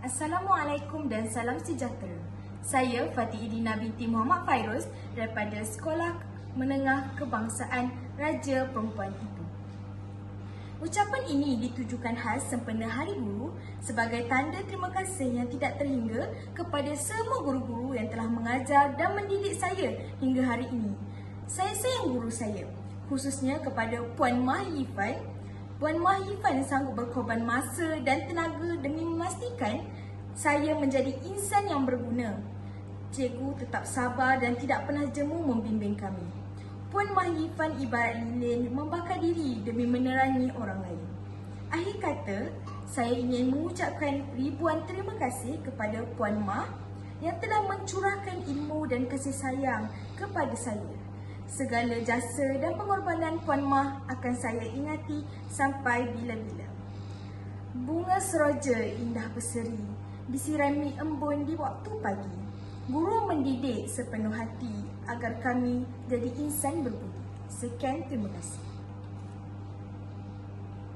Assalamualaikum dan salam sejahtera. Saya Fatih Idina binti Muhammad Fairuz daripada Sekolah Menengah Kebangsaan Raja Perempuan Ibu. Ucapan ini ditujukan khas sempena Hari Guru sebagai tanda terima kasih yang tidak terhingga kepada semua guru-guru yang telah mengajar dan mendidik saya hingga hari ini. Saya sayang guru saya, khususnya kepada Puan Mahifan Puan Mahifan sanggup berkorban masa dan tenaga demi memastikan saya menjadi insan yang berguna. Cikgu tetap sabar dan tidak pernah jemu membimbing kami. Puan Mahifan ibarat lilin membakar diri demi menerangi orang lain. Akhir kata, saya ingin mengucapkan ribuan terima kasih kepada Puan Mah yang telah mencurahkan ilmu dan kasih sayang kepada saya. Segala jasa dan pengorbanan Puan Mah akan saya ingati sampai bila-bila. Bunga seroja indah berseri, disirami embun di waktu pagi. Guru mendidik sepenuh hati agar kami jadi insan berbudi. Sekian, terima kasih.